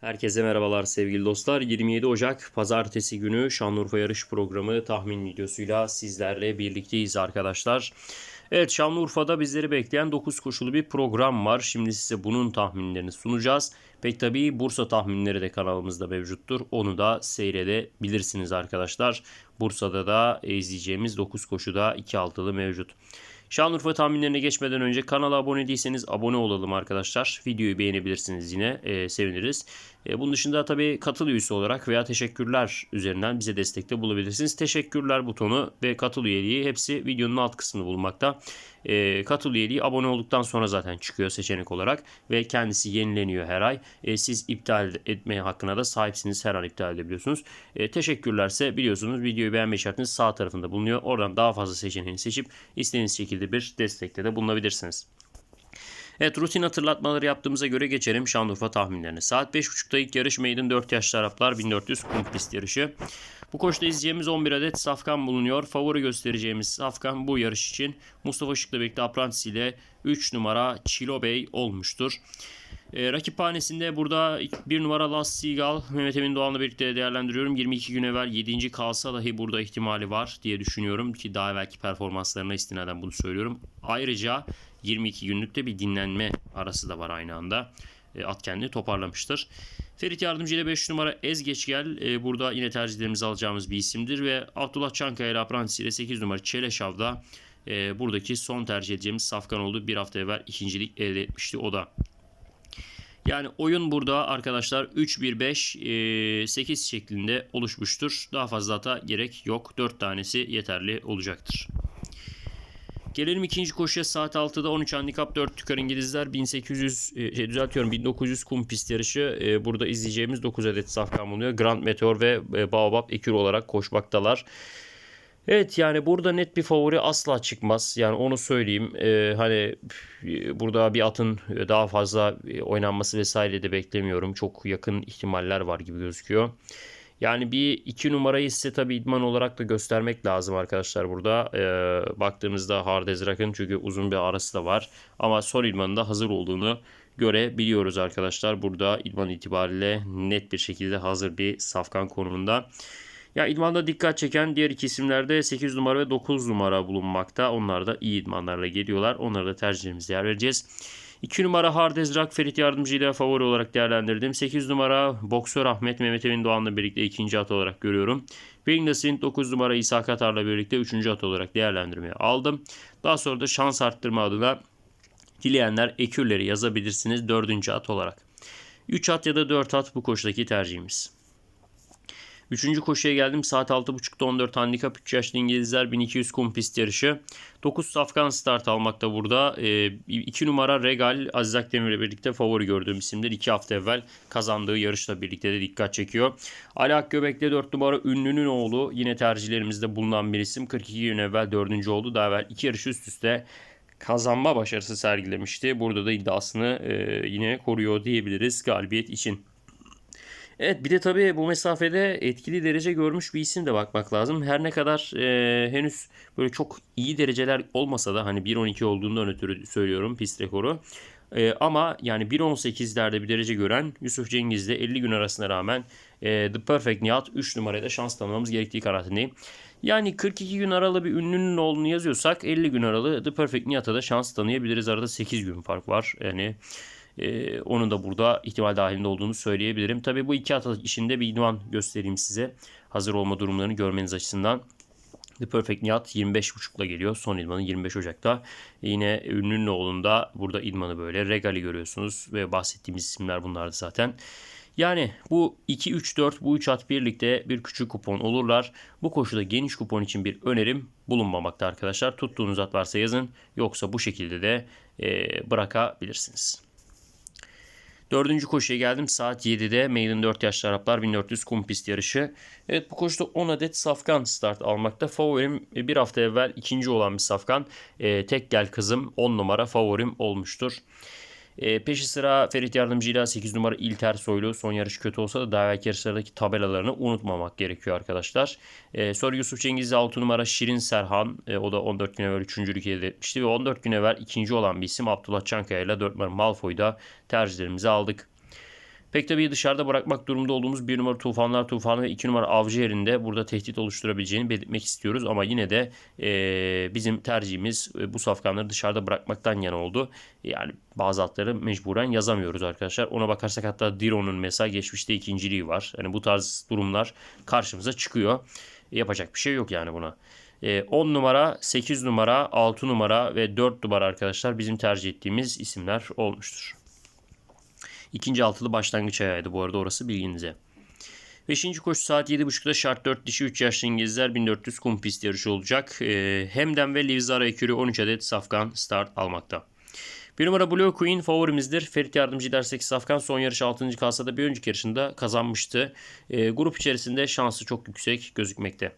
Herkese merhabalar sevgili dostlar. 27 Ocak Pazartesi günü Şanlıurfa Yarış Programı tahmin videosuyla sizlerle birlikteyiz arkadaşlar. Evet Şanlıurfa'da bizleri bekleyen 9 koşulu bir program var. Şimdi size bunun tahminlerini sunacağız. Pek tabii Bursa tahminleri de kanalımızda mevcuttur. Onu da seyredebilirsiniz arkadaşlar. Bursa'da da izleyeceğimiz 9 koşuda 2 altılı mevcut. Şanlıurfa tahminlerine geçmeden önce kanala abone değilseniz abone olalım arkadaşlar. Videoyu beğenebilirsiniz yine e, seviniriz. E, bunun dışında tabii katıl üyesi olarak veya teşekkürler üzerinden bize destekte bulabilirsiniz. Teşekkürler butonu ve katıl üyeliği hepsi videonun alt kısmını bulmakta. E, katıl üyeliği abone olduktan sonra zaten çıkıyor seçenek olarak ve kendisi yenileniyor her ay. E, siz iptal etmeye hakkına da sahipsiniz her an iptal edebiliyorsunuz. E, teşekkürlerse biliyorsunuz videoyu beğenme işaretiniz sağ tarafında bulunuyor. Oradan daha fazla seçeneğini seçip istediğiniz şekilde bir destekte de bulunabilirsiniz. Evet rutin hatırlatmaları yaptığımıza göre geçelim Şanlıurfa tahminlerine. Saat 5.30'da ilk yarış Maiden 4 yaşlı Araplar 1400 kum pist yarışı. Bu koşta izleyeceğimiz 11 adet safkan bulunuyor. Favori göstereceğimiz safkan bu yarış için Mustafa Şık'la birlikte Apprentice ile 3 numara Çilo Bey olmuştur. E, rakiphanesinde burada bir numara Last Seagull Mehmet Emin Doğan'la birlikte değerlendiriyorum. 22 gün evvel 7. kalsa dahi burada ihtimali var diye düşünüyorum ki daha evvelki performanslarına istinaden bunu söylüyorum. Ayrıca 22 günlükte bir dinlenme arası da var aynı anda. E, at kendini toparlamıştır. Ferit Yardımcı ile 5 numara Ez Geçgel e, burada yine tercihlerimizi alacağımız bir isimdir ve Abdullah Çankaya ile Apprentice ile 8 numara Çeleşav'da e, buradaki son tercih edeceğimiz safkan oldu. Bir hafta evvel ikincilik elde etmişti o da. Yani oyun burada arkadaşlar 3-1-5 8 şeklinde oluşmuştur. Daha fazla hata gerek yok. 4 tanesi yeterli olacaktır. Gelelim ikinci koşuya saat 6'da 13 handikap 4 tükar İngilizler 1800 e, şey, düzeltiyorum 1900 kum pist yarışı e, burada izleyeceğimiz 9 adet safkan bulunuyor. Grand Meteor ve e, Baobab ekür olarak koşmaktalar. Evet yani burada net bir favori asla çıkmaz. Yani onu söyleyeyim. Ee, hani burada bir atın daha fazla oynanması vesaire de beklemiyorum. Çok yakın ihtimaller var gibi gözüküyor. Yani bir iki numarayı size tabi idman olarak da göstermek lazım arkadaşlar burada. Ee, baktığımızda Hardezrak'ın çünkü uzun bir arası da var. Ama son idmanında hazır olduğunu görebiliyoruz arkadaşlar. Burada idman itibariyle net bir şekilde hazır bir safkan konumunda. Ya idmanda dikkat çeken diğer iki isimlerde 8 numara ve 9 numara bulunmakta. Onlar da iyi idmanlarla geliyorlar. Onlara da tercihimize yer vereceğiz. 2 numara Hardez Rock Ferit Yardımcı ile favori olarak değerlendirdim. 8 numara Boksör Ahmet Mehmet Emin Doğan'la birlikte ikinci at olarak görüyorum. Wingdas'in 9 numara İsa Katar'la birlikte üçüncü at olarak değerlendirmeye aldım. Daha sonra da şans arttırma adına dileyenler ekürleri yazabilirsiniz dördüncü at olarak. 3 at ya da 4 at bu koşudaki tercihimiz. Üçüncü koşuya geldim. Saat 6.30'da 14 handikap 3 yaşlı İngilizler 1200 kum pist yarışı. 9 safkan start almakta burada. 2 e, numara Regal Aziz Akdemir ile birlikte favori gördüğüm isimdir. 2 hafta evvel kazandığı yarışla birlikte de dikkat çekiyor. Ali Akgöbek'le 4 numara Ünlü'nün oğlu yine tercihlerimizde bulunan bir isim. 42 gün evvel 4. oldu. Daha evvel 2 yarış üst üste kazanma başarısı sergilemişti. Burada da iddiasını e, yine koruyor diyebiliriz galibiyet için. Evet bir de tabii bu mesafede etkili derece görmüş bir isim de bakmak lazım. Her ne kadar e, henüz böyle çok iyi dereceler olmasa da hani 1.12 olduğundan ötürü söylüyorum pist rekoru. E, ama yani 1.18'lerde bir derece gören Yusuf Cengiz ile 50 gün arasına rağmen e, The Perfect Nihat 3 numaraya da şans tanımamız gerektiği kanaatindeyim. Yani 42 gün aralı bir ünlünün oğlunu yazıyorsak 50 gün aralı The Perfect Nihat'a da şans tanıyabiliriz. Arada 8 gün fark var. Yani ee, onun da burada ihtimal dahilinde olduğunu söyleyebilirim. Tabii bu iki at işinde bir idman göstereyim size. Hazır olma durumlarını görmeniz açısından. The Perfect Nihat 25.5'la geliyor. Son idmanı 25 Ocak'ta. Yine Ünlü'nün oğlunda burada idmanı böyle. Regali görüyorsunuz ve bahsettiğimiz isimler bunlardı zaten. Yani bu 2-3-4 bu 3 at birlikte bir küçük kupon olurlar. Bu koşuda geniş kupon için bir önerim bulunmamakta arkadaşlar. Tuttuğunuz at varsa yazın. Yoksa bu şekilde de e, bırakabilirsiniz. Dördüncü koşuya geldim. Saat 7'de Maiden 4 yaşlı Araplar 1400 kum pist yarışı. Evet bu koşuda 10 adet safkan start almakta. Favorim bir hafta evvel ikinci olan bir safkan. E, tek gel kızım 10 numara favorim olmuştur. E, peşi sıra Ferit Yardımcı ile 8 numara İlter Soylu. Son yarış kötü olsa da daha evvelki yarışlardaki tabelalarını unutmamak gerekiyor arkadaşlar. E, sonra Yusuf Cengiz'de 6 numara Şirin Serhan. E, o da 14 gün evvel 3. ülkede etmişti. Ve 14 gün evvel ikinci olan bir isim Abdullah Çankaya ile 4 numara Malfoy'da tercihlerimizi aldık. Pek tabii dışarıda bırakmak durumunda olduğumuz bir numara Tufanlar Tufanı ve iki numara Avcı yerinde burada tehdit oluşturabileceğini belirtmek istiyoruz. Ama yine de e, bizim tercihimiz e, bu safkanları dışarıda bırakmaktan yana oldu. Yani bazı atları mecburen yazamıyoruz arkadaşlar. Ona bakarsak hatta Diro'nun mesela geçmişte ikinciliği var. Yani bu tarz durumlar karşımıza çıkıyor. Yapacak bir şey yok yani buna. E, 10 numara, 8 numara, 6 numara ve 4 numara arkadaşlar bizim tercih ettiğimiz isimler olmuştur. İkinci altılı başlangıç ayağıydı bu arada orası bilginize. Beşinci koşu saat 7.30'da şart 4 dişi 3 yaşlı İngilizler 1400 kum pist yarışı olacak. E, Hemden ve Livzara Ekürü 13 adet safkan start almakta. Bir numara Blue Queen favorimizdir. Ferit Yardımcı dersek Safkan son yarış 6. kalsada bir önceki yarışında kazanmıştı. E, grup içerisinde şansı çok yüksek gözükmekte.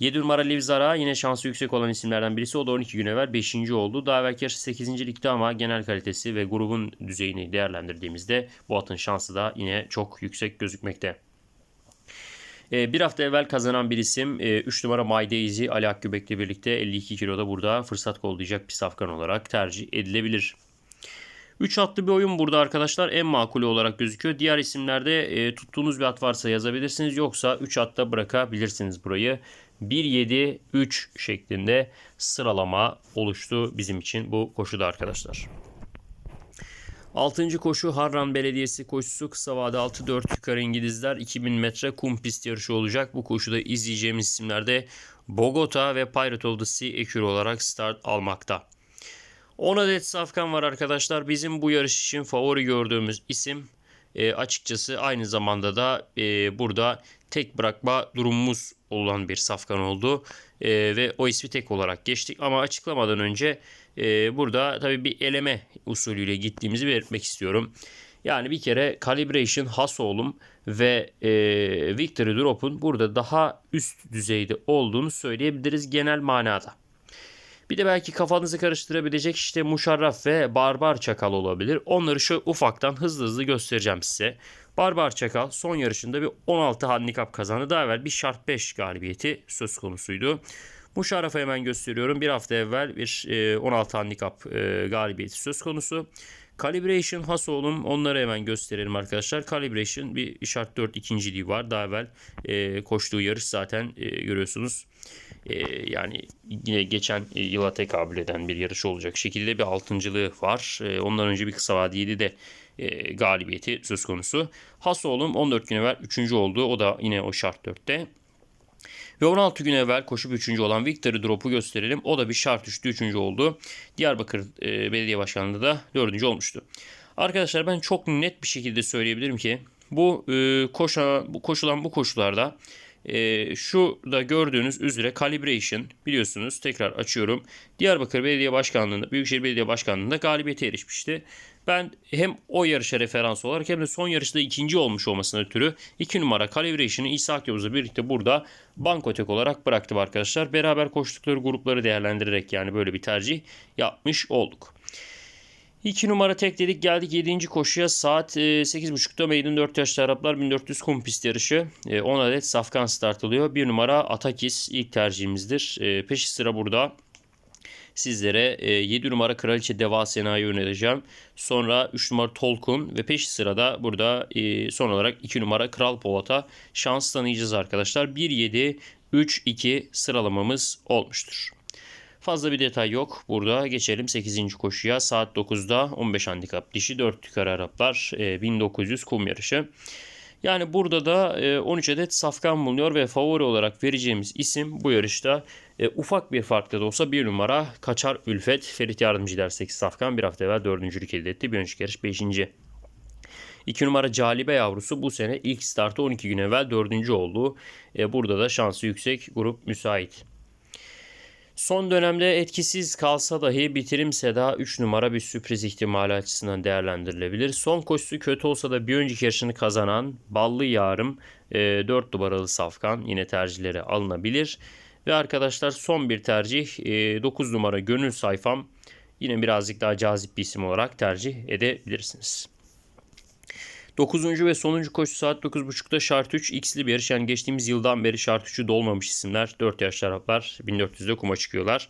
7 numara Livzara yine şansı yüksek olan isimlerden birisi. O da 12 gün evvel 5. oldu. Daha evvelki yarış 8. ligde ama genel kalitesi ve grubun düzeyini değerlendirdiğimizde bu atın şansı da yine çok yüksek gözükmekte. Ee, bir hafta evvel kazanan bir isim 3 numara My Daisy Ali Akgübek'le birlikte 52 kiloda burada fırsat kollayacak bir safkan olarak tercih edilebilir. 3 atlı bir oyun burada arkadaşlar en makulü olarak gözüküyor. Diğer isimlerde e, tuttuğunuz bir at varsa yazabilirsiniz. Yoksa 3 atta bırakabilirsiniz burayı. 1-7-3 şeklinde sıralama oluştu bizim için bu koşuda arkadaşlar. 6. koşu Harran Belediyesi koşusu kısa vade 6-4 yukarı İngilizler 2000 metre kum pist yarışı olacak. Bu koşuda izleyeceğimiz isimlerde Bogota ve Pirate of the Sea ekürü olarak start almakta. 10 adet safkan var arkadaşlar. Bizim bu yarış için favori gördüğümüz isim e, açıkçası aynı zamanda da e, burada tek bırakma durumumuz olan bir safkan oldu. E, ve o ismi tek olarak geçtik. Ama açıklamadan önce e, burada tabii bir eleme usulüyle gittiğimizi belirtmek istiyorum. Yani bir kere Calibration, Hasoğlum ve e, Victory Drop'un burada daha üst düzeyde olduğunu söyleyebiliriz genel manada. Bir de belki kafanızı karıştırabilecek işte Muşarraf ve Barbar Çakal olabilir. Onları şu ufaktan hızlı hızlı göstereceğim size. Barbar Çakal son yarışında bir 16 handikap kazandı. Daha evvel bir şart 5 galibiyeti söz konusuydu. Muşarraf'ı hemen gösteriyorum. Bir hafta evvel bir 16 handikap galibiyeti söz konusu. Calibration Hasoğlu'm onları hemen gösterelim arkadaşlar. Calibration bir şart 4 ikinciliği var. Daha evvel e, koştuğu yarış zaten e, görüyorsunuz. E, yani yine geçen yıla tekabül eden bir yarış olacak şekilde bir altıncılığı var. E, ondan önce bir kısa vadiydi de e, galibiyeti söz konusu. Hasoğlu'm 14 gün evvel 3. oldu. O da yine o şart 4'te. Ve 16 gün evvel koşup 3. olan Victory Drop'u gösterelim. O da bir şart 3'te 3. oldu. Diyarbakır e, Belediye Başkanlığı da 4. olmuştu. Arkadaşlar ben çok net bir şekilde söyleyebilirim ki bu e, koşa, bu koşulan bu koşularda e, şu da gördüğünüz üzere calibration biliyorsunuz tekrar açıyorum. Diyarbakır Belediye Başkanlığı'nda Büyükşehir Belediye Başkanlığı'nda galibiyete erişmişti. Ben hem o yarışa referans olarak hem de son yarışta ikinci olmuş olmasına ötürü 2 numara Calibration'ı İsa Akyavuz'la birlikte burada bankotek olarak bıraktım arkadaşlar. Beraber koştukları grupları değerlendirerek yani böyle bir tercih yapmış olduk. 2 numara tek dedik geldik 7. koşuya saat 8.30'da e, Maiden 4 yaşlı Araplar 1400 kum pist yarışı 10 e, adet safkan start alıyor. 1 numara Atakis ilk tercihimizdir. E, peşi sıra burada sizlere 7 numara Kraliçe Deva Sena'yı önereceğim. Sonra 3 numara Tolkun ve peşi sırada burada son olarak 2 numara Kral Polat'a şans tanıyacağız arkadaşlar. 1-7-3-2 sıralamamız olmuştur. Fazla bir detay yok. Burada geçelim 8. koşuya. Saat 9'da 15 handikap dişi 4 yukarı Araplar 1900 kum yarışı. Yani burada da 13 adet safkan bulunuyor ve favori olarak vereceğimiz isim bu yarışta ufak bir farklı da olsa bir numara Kaçar Ülfet. Ferit Yardımcı dersek safkan bir hafta evvel dördüncülük elde etti. Bir önceki yarış 5. 2 numara Calibe yavrusu bu sene ilk startı 12 gün evvel 4. oldu. Burada da şansı yüksek grup müsait. Son dönemde etkisiz kalsa dahi bitirim Seda 3 numara bir sürpriz ihtimali açısından değerlendirilebilir. Son koşusu kötü olsa da bir önceki yarışını kazanan Ballı Yarım 4 e, numaralı Safkan yine tercihleri alınabilir. Ve arkadaşlar son bir tercih 9 e, numara Gönül Sayfam yine birazcık daha cazip bir isim olarak tercih edebilirsiniz. 9. ve sonuncu koşu saat 9.30'da şart 3 x'li bir yarış. Yani geçtiğimiz yıldan beri şart 3'ü dolmamış isimler. 4 yaş Araplar 1400'de kuma çıkıyorlar.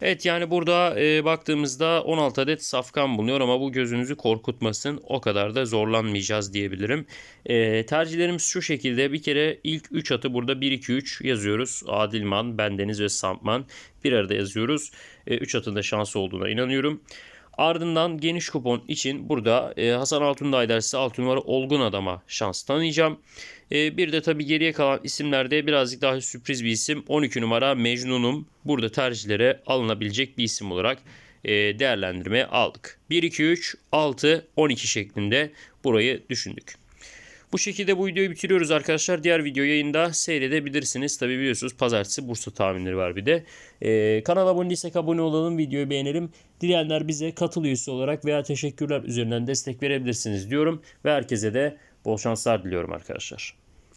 Evet yani burada e, baktığımızda 16 adet safkan bulunuyor ama bu gözünüzü korkutmasın. O kadar da zorlanmayacağız diyebilirim. E, tercihlerimiz şu şekilde. Bir kere ilk 3 atı burada 1-2-3 yazıyoruz. Adilman, Bendeniz ve Sampman bir arada yazıyoruz. 3 atın da şansı olduğuna inanıyorum. Ardından geniş kupon için burada e, Hasan Altundağ dersi 6 numara Olgun Adam'a şans tanıyacağım. E, bir de tabii geriye kalan isimlerde birazcık daha sürpriz bir isim. 12 numara Mecnun'um burada tercihlere alınabilecek bir isim olarak e, değerlendirmeye aldık. 1, 2, 3, 6, 12 şeklinde burayı düşündük. Bu şekilde bu videoyu bitiriyoruz arkadaşlar. Diğer video yayında seyredebilirsiniz. Tabi biliyorsunuz pazartesi Bursa tahminleri var bir de. Ee, kanala abone değilsek abone olalım, videoyu beğenelim. Dileyenler bize katıl üyesi olarak veya teşekkürler üzerinden destek verebilirsiniz diyorum. Ve herkese de bol şanslar diliyorum arkadaşlar.